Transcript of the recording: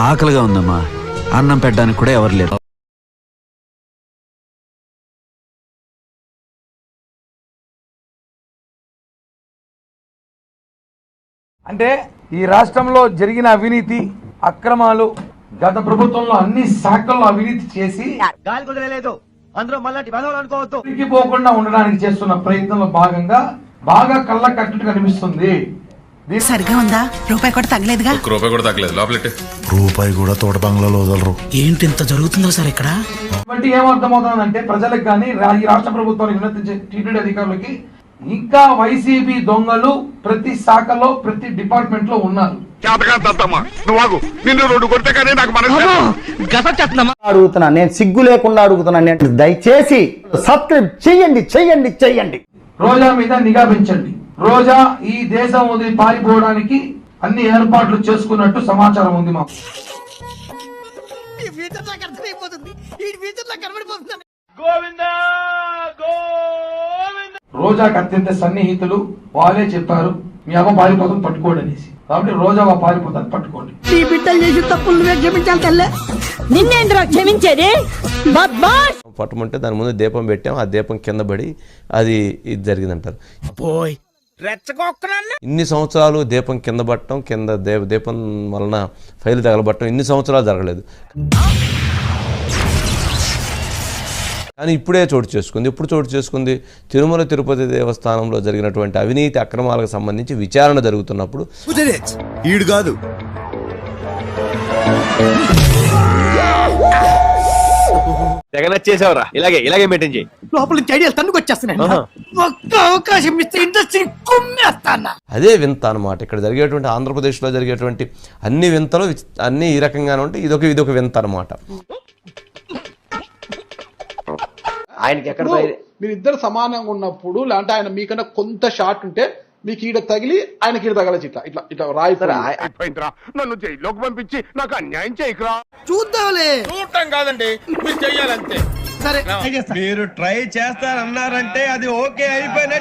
ఆకలిగా ఉందమ్మా. అన్నం పెట్టడానికి కూడా ఎవరు లేరు. అంటే ఈ రాష్ట్రంలో జరిగిన అవినీతి అక్రమాలు గత ప్రభుత్వంలో అన్ని శాఖల్లో అవినీతి చేసి గాలి కుదరలేదు అందులో మళ్ళీ అనుకోవద్దు. పోకుండా ఉండడానికి చేస్తున్న ప్రయత్నంలో భాగంగా బాగా కళ్ళ కట్టినట్టు కనిపిస్తుంది. సరిగా ఉందా? రూపాయి కూడా తగలేదుగా ఒక్క రూపాయి కూడా తగ్గలేదు. లోపలెట్టు రూపాయి కూడా తోట బంగ్లాలో వదలరు. ఏంటి ఇంత జరుగుతుందో సార్ ఇక్కడ? బట్టి ఏమర్థమవుతుందంటే ప్రజలకు కానీ రా- ఈ రాష్ట్ర ప్రభుత్వానికి వినతించే టీటీడీ అధికారులకి ఇంకా వైసీపీ దొంగలు ప్రతి శాఖలో ప్రతి డిపార్ట్మెంట్లో ఉన్నారు అడుగుతున్నా నేను సిగ్గు లేకుండా అడుగుతున్నా నేను. దయచేసి సబ్స్క్రైబ్ చెయ్యండి చెయ్యండి చెయ్యండి రోజా మీద నిఘా పెంచండి. రోజా ఈ దేశం వదిలి పారిపోవడానికి అన్ని ఏర్పాట్లు చేసుకున్నట్టు సమాచారం ఉంది మాకు. రోజాకి అత్యంత సన్నిహితులు వాళ్ళే చెప్పారు మీ అమ్మ పారిపోతుంది పట్టుకోండి అనేసి. కాబట్టి రోజా వా పారిపోతుంది పట్టుకోండి. నీ బిడ్డలు చేసి తప్పులు నువ్వే క్షమించాలి తల్లే. నిన్నేంద్రా క్షమించేది? పట్టమంటే దాని ముందు దీపం పెట్టాం ఆ దీపం కింద పడి అది ఇది జరిగిందంటారు. ఇన్ని సంవత్సరాలు దీపం కింద పట్టడం కింద దీపం వలన ఫైల్ తగలబట్టడం ఇన్ని సంవత్సరాలు జరగలేదు. కానీ ఇప్పుడే చోటు చేసుకుంది. ఇప్పుడు చోటు చేసుకుంది తిరుమల తిరుపతి దేవస్థానంలో జరిగినటువంటి అవినీతి అక్రమాలకు సంబంధించి విచారణ జరుగుతున్నప్పుడు ఈడు కాదు. తెగ నచ్చేసావురా. ఇలాగే ఇలాగే మెయింటైన్ చేయి. లోపల నుంచి ఐడియాలు తన్నుకు వచ్చేస్తున్నాయి. ఒక్క అవకాశం ఇస్తే ఇండస్ట్రీ కుమ్మేస్తానా? అదే వింత అనమాట ఇక్కడ జరిగేటువంటి ఆంధ్రప్రదేశ్లో జరిగేటువంటి అన్ని వింతలు అన్ని ఈ రకంగానే ఉంటాయి ఇదొక ఇదొక వింత అనమాట ఆయనకి ఎక్కడ మీరిద్దరు సమానంగా ఉన్నప్పుడు లేదంటే ఆయన మీకన్నా కొంత షార్ట్ ఉంటే మీకు ఈడ తగిలి ఆయనకి ఈడ తగలచ్చు ఇట్లా ఇట్లా ఇట్లా రాయి నన్ను జైల్లోకి పంపించి నాకు అన్యాయం చేయకురా. చూద్దాంలే. చూడటం కాదండి మీరు చెయ్యాలంతే. సరే మీరు ట్రై చేస్తారన్నారంటే అది ఓకే అయిపోయిన